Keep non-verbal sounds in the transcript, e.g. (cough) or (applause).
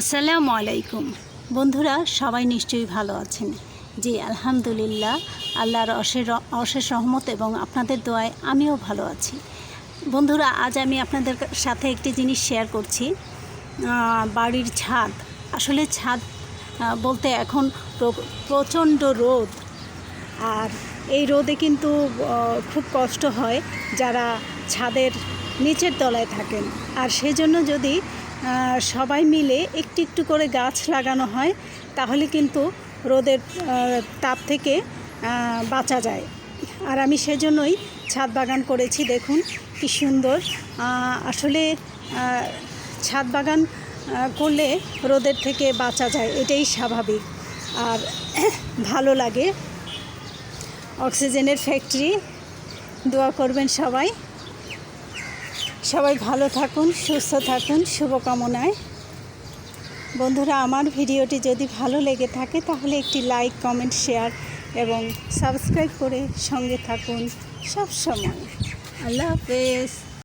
আসসালামু আলাইকুম। বন্ধুরা, সবাই নিশ্চয়ই ভালো আছেন। জি, আলহামদুলিল্লাহ, আল্লাহর অশেষ অশেষ রহমত এবং আপনাদের দোয়ায় আমিও ভালো আছি। বন্ধুরা, আজ আমি আপনাদের সাথে একটি জিনিস শেয়ার করছি। বাড়ির ছাদ। আসলে ছাদ বলতে এখন প্রচণ্ড রোদ। আর এই রোদে কিন্তু খুব কষ্ট হয় যারা ছাদের নিচের তলায় থাকেন। আর সেজন্য যদি সবাই মিলে একটু একটু করে গাছ লাগানো হয়, তাহলে কিন্তু রোদের তাপ থেকে বাঁচা যায়। আর আমি সেজন্যই ছাদ বাগান করেছি, দেখুন কি সুন্দর। আসলে ছাদ বাগান করলে রোদের থেকে বাঁচা যায়, এটাই স্বাভাবিক। আর (clears throat) ভালো লাগে। অক্সিজেনের ফ্যাক্টরি, দোয়া করবেন সবাই। সবাই ভালো থাকুন, সুস্থ থাকুন, শুভকামনায়। বন্ধুরা, আমার ভিডিওটি যদি ভালো লেগে থাকে, তাহলে একটি লাইক, কমেন্ট, শেয়ার এবং সাবস্ক্রাইব করে সঙ্গে থাকুন সব সময় আল্লাহ হাফেজ।